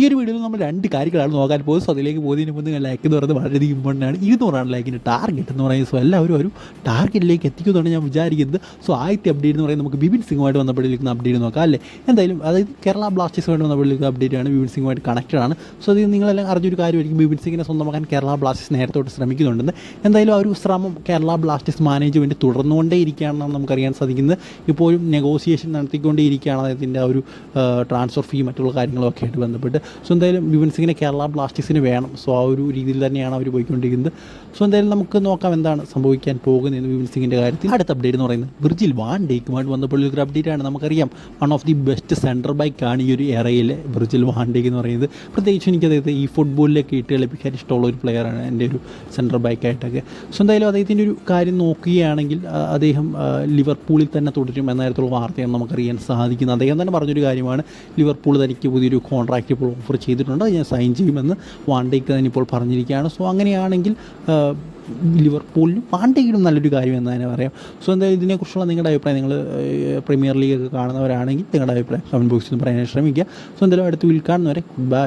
ഈ ഒരു വീഡിയോയിൽ നമ്മൾ രണ്ട് കാര്യങ്ങളാണ് നോക്കാൻ പോകുന്നത്. സോ അതിലേക്ക് പോകുന്നതിന് മുമ്പ് ലൈക്ക് എന്ന് പറയുന്നത് വളരെയധികം ഇമ്പോർട്ടന്റ് ആണ് ഇരുന്നൂറാണ് ലൈക്കിന്റെ ടാർഗറ്റ് എന്ന് പറയുന്നത്. സോ എല്ലാവരും ഒരു ടാർഗറ്റിലേക്ക് എത്തിക്കുമെന്നാണ് ഞാൻ വിചാരിക്കുന്നത്. സോ ആദ്യത്തെ അപ്ഡേറ്റ് എന്ന് പറയുന്നത് നമുക്ക് ബിപിൻ സിംഗുമായിട്ട് ബന്ധപ്പെട്ടിരിക്കുന്ന അപ്ഡേറ്റ് നോക്കാം അല്ലേ? എന്തായാലും അതായത് കേരള ബ്ലാസ്റ്റേഴ്സ് ബ്ലാസ്റ്റേഴ്സുമായിട്ട് ബന്ധപ്പെട്ടിരിക്കുന്ന അപ്ഡേറ്റ് ആണ്. ബിപിൻ സിംഗുമായിട്ട് കണക്റ്റഡ് ആണ്. സോ അത് നിങ്ങളെല്ലാം അറിഞ്ഞൊരു കാര്യമായിരിക്കും. ബിപിൻ സിംഗിനെ സ്വന്തമാക്കാൻ കേരള ബ്ലാസ്റ്റേഴ്സ് നേരത്തോട്ട് ശ്രമിക്കുന്നുണ്ടെന്ന്. എന്തായാലും ആ ഒരു ശ്രമം കേരള ബ്ലാസ്റ്റേഴ്സ് മാനേജ്മെന്റ് തുടർന്നുകൊണ്ടേ ഇരിക്കുകയാണെന്നാണ് നമുക്കറിയാൻ സാധിക്കുന്നത്. ഇപ്പോഴും നെഗോസിയേഷൻ നടത്തിക്കൊണ്ടേ ഇരിക്കുകയാണ്. അദ്ദേഹത്തിന്റെ ആ ഒരു ട്രാൻസ്ഫർ ഫീ മറ്റുള്ള കാര്യങ്ങളൊക്കെ ആയിട്ട് ബന്ധപ്പെട്ട്. സോ എന്തായാലും വിപിൻ സിംഗിനെ കേരള ബ്ലാസ്റ്റേഴ്സിന് വേണം. സോ ആ ഒരു രീതിയിൽ തന്നെയാണ് അവർ പോയിക്കൊണ്ടിരിക്കുന്നത്. സോ എന്തായാലും നമുക്ക് നോക്കാം എന്താണ് സംഭവിക്കാൻ പോകുന്നതെന്ന് വിപിൻ സിംഗിന്റെ കാര്യത്തിൽ. അടുത്ത അപ്ഡേറ്റ് എന്ന് പറയുന്നത് ബ്രിജിൽ വാൻ ഡേക്കുമായിട്ട് വന്നപ്പോൾ ഒരു അപ്ഡേറ്റ് ആണ് നമുക്കറിയാം. One of the best centre ആണ് ഈ ഒരു എറയിലെ ബ്രിജിൽ വാൻ ഡേക്ക് എന്ന് പറയുന്നത്. പ്രത്യേകിച്ച് എനിക്ക് അദ്ദേഹത്തെ ഈ ഫുട്ബോളിലേക്ക് ഇട്ട് കളിപ്പിക്കാൻ ഇഷ്ടമുള്ള ഒരു പ്ലെയറാണ് എന്റെ ഒരു സെന്റർ ബാക്കായിട്ടൊക്കെ സോ എന്തായാലും അദ്ദേഹത്തിന്റെ ഒരു കാര്യം നോക്കുകയാണെങ്കിൽ അദ്ദേഹം ലിവർപൂളിൽ തന്നെ തുടരും എന്ന തരത്തിലുള്ള വാർത്തയാണ് നമുക്കറിയാൻ സാധിക്കുന്നത്. അദ്ദേഹം തന്നെ പറഞ്ഞൊരു കാര്യമാണ് ലിവർപൂൾ തനിക്ക് പുതിയൊരു കോൺട്രാക്റ്റ് ഇപ്പോൾ ഓഫർ ചെയ്തിട്ടുണ്ട്. ഞാൻ സൈൻ ചെയ്യുമെന്ന് വാണ്ടേക്ക് തന്നെ ഇപ്പോൾ പറഞ്ഞിരിക്കുകയാണ്. സോ അങ്ങനെയാണെങ്കിൽ ലിവർപൂളിനും വാണ്ടേക്കിനും നല്ലൊരു കാര്യം എന്ന് തന്നെ പറയാം. സോ എന്തായാലും ഇതിനെക്കുറിച്ചുള്ള നിങ്ങളുടെ അഭിപ്രായം നിങ്ങൾ പ്രീമിയർ ലീഗ് ഒക്കെ കാണുന്നവരാണെങ്കിൽ നിങ്ങളുടെ അഭിപ്രായം കമന്റ് ബോക്സിൽ പറയാൻ ശ്രമിക്കുക. സോ എന്തായാലും അടുത്ത് വിൽക്കാണെന്ന് വരെ ബൈ